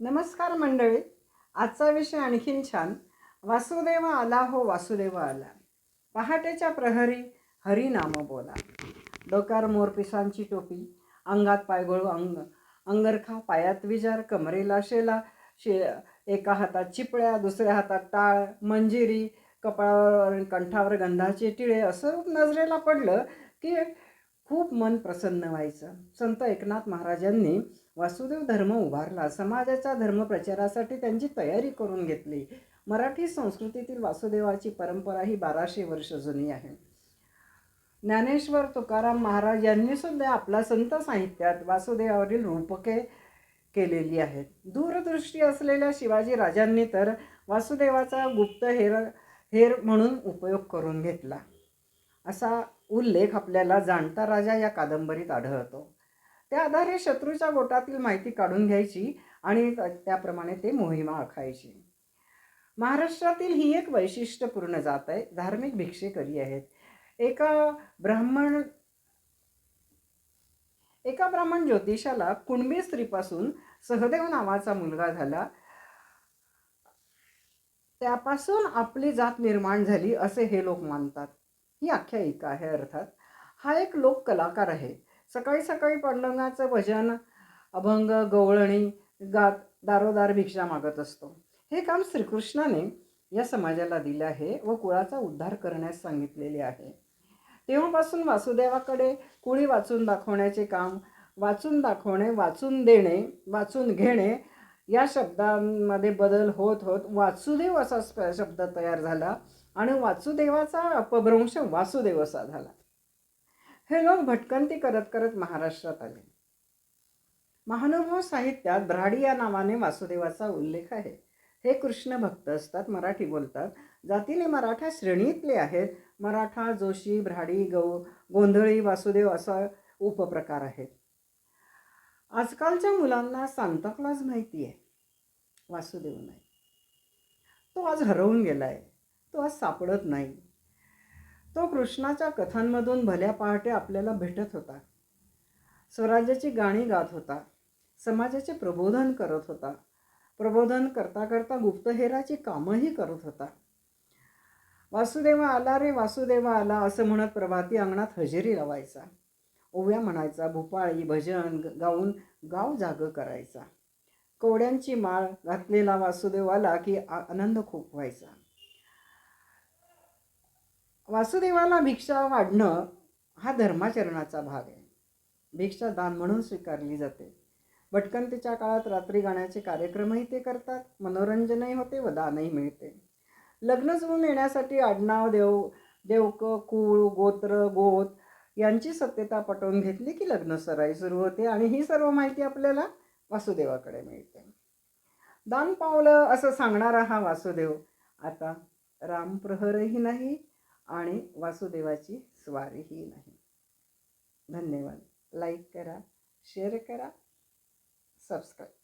नमस्कार मंडळी. आजचा विषय आणखीन छान. वासुदेव आला हो वासुदेव आला. पहाटेच्या प्रहरी हरिनाम बोला. डोक्यावर मोरपिसांची टोपी अंगात पायगोळू अंग अंगरखा पायात विजार कमरेला शेला शे एका हातात चिपळ्या दुसऱ्या हातात टाळ मंजिरी कपाळावर कंठावर गंधाचे टिळे असं नजरेला पडलं की खूप मन प्रसन्न व्हायचं. संत एकनाथ महाराजांनी वासुदेव धर्म उभारला. समाजाच्या धर्मप्रचारासाठी त्यांची तयारी करून घेतली. मराठी संस्कृतीतील वासुदेवाची परंपरा ही बाराशे वर्ष जुनी आहे. ज्ञानेश्वर तुकाराम महाराज यांनी सुद्धा आपल्या संत साहित्यात वासुदेवावरील रूपके केलेली आहेत. दूरदृष्टी असलेल्या शिवाजी राजांनी तर वासुदेवाचा गुप्त हेर हेर म्हणून उपयोग करून घेतला. असा उल्लेख आपल्याला जाणता राजा या कादंबरीत आढळतो. त्या आधारे शत्रूच्या गोटातील माहिती काढून घ्यायची आणि त्याप्रमाणे ते मोहिमा आखायची. महाराष्ट्रातील ही एक वैशिष्ट्यपूर्ण जात आहे धार्मिक भिक्षेकरी आहेत. एका ब्राह्मण एका ब्राह्मण ज्योतिषाला कुणबी स्त्रीपासून सहदेव नावाचा मुलगा झाला. त्यापासून आपली जात निर्माण झाली असे हे लोक मानतात. ही आख्यायिका आहे अर्थात. हा एक लोक कलाकार आहे. सकाळी सकाळी पांडुरंगाचं भजन अभंग गवळणी गात दारोदार भिक्षा मागत असतो. हे काम श्रीकृष्णाने या समाजाला दिले आहे व कुळाचा उद्धार करण्यास सांगितलेले आहे. तेव्हापासून वासुदेवाकडे कुळी वाचून दाखवण्याचे काम वाचून दाखवणे वाचून देणे वाचून घेणे या शब्दांमध्ये बदल होत होत वासुदेव असा स्प- शब्द तयार झाला आणि वासुदेवाचा अपभ्रंश वासुदेव असा झाला. हे लोक भटकंती करत करत महाराष्ट्रात आले. महानुभाव साहित्यात ब्राडी या नावाने वासुदेवाचा उल्लेख आहे. हे कृष्ण भक्त असतात मराठी बोलतात. जातीने मराठा श्रेणीतले आहेत. मराठा जोशी भ्राडी गौ गोंधळी वासुदेव असा उपप्रकार आहेत. आजकालच्या मुलांना सांताक्लॉज माहिती आहे. वासुदेव नाही. तो आज हरवून गेला आहे तो आज सापडत नाही. तो कृष्णाच्या कथांमधून भल्या पहाटे आपल्याला भेटत होता. स्वराज्याची गाणी गात होता. समाजाचे प्रबोधन करत होता. प्रबोधन करता करता गुप्तहेराची कामंही करत होता. वासुदेवा आला रे वासुदेवा आला असं म्हणत प्रभाती अंगणात हजेरी लावायचा. ओव्या म्हणायचा भूपाळी भजन गाऊन गाव जाग करायचा. कवड्यांची माळ घातलेला वासुदेवाला की आनंद खूप व्हायचा. वासुदेवाला भिक्षा वाढणं हा धर्माचरणाचा भाग आहे. भिक्षा दान म्हणून स्वीकारली जाते. भटकंतीच्या काळात रात्री गाण्याचे कार्यक्रमही ते करतात. मनोरंजनही होते व दानही मिळते. लग्न जुळून येण्यासाठी आडनाव देव देवक कुळ गोत्र गोत यांची सत्यता पटवून घेतली की लग्न सराई सुरू होते आणि ही सर्व माहिती आपल्याला वासुदेवाकडे मिळते. दान पावलं असं सांगणारा हा वासुदेव आता रामप्रहरही नाही आणि वासुदेवाची स्वारीही नाही. धन्यवाद. लाईक करा शेअर करा सबस्क्राईब.